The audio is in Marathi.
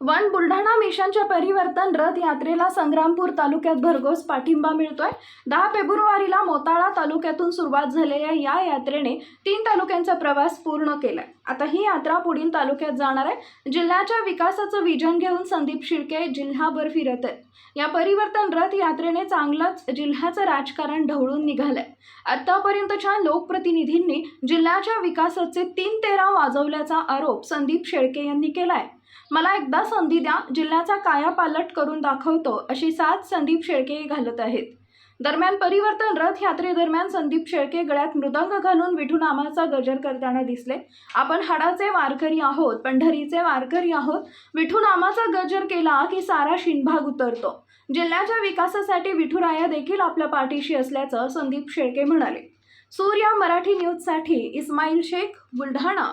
वन बुलढाणा मिशनच्या परिवर्तन रथ यात्रेला संग्रामपूर तालुक्यात भरघोस पाठिंबा मिळतोय. दहा फेब्रुवारीला मोताळा तालुक्यातून सुरुवात झालेल्या या यात्रेने तीन तालुक्यांचा प्रवास पूर्ण केलाय. आता ही यात्रा पुढील तालुक्यात जाणार आहे. जिल्ह्याच्या विकासाचं विजन घेऊन संदीप शिर्के जिल्हाभर फिरत आहेत. या परिवर्तन रथ यात्रेने चांगलंच जिल्ह्याचं राजकारण ढवळून निघालंय. आतापर्यंतच्या लोकप्रतिनिधींनी जिल्ह्याच्या विकासाचे तीन तेरा वाजवल्याचा आरोप संदीप शेळके यांनी केलाय. मला एकदा संधी द्या जिल्ह्याचा कायापालट करून दाखवतो अशी साथ संदीप शेळके घालत आहेत. दरम्यान परिवर्तन रथ यात्रेदरम्यान संदीप शेळके गळ्यात मृदंग घालून विठू नामाचा गजर करताना दिसले. आपण हाडाचे वारकरी आहोत पंढरीचे वारकरी आहोत. विठू नामाचा गजर केला की सारा शिनभाग उतरतो. जिल्ह्याच्या विकासासाठी विठुराया देखील आपल्या पाठीशी असल्याचं संदीप शेळके म्हणाले. सूर्या मराठी न्यूजसाठी इस्माईल शेख बुलढाणा.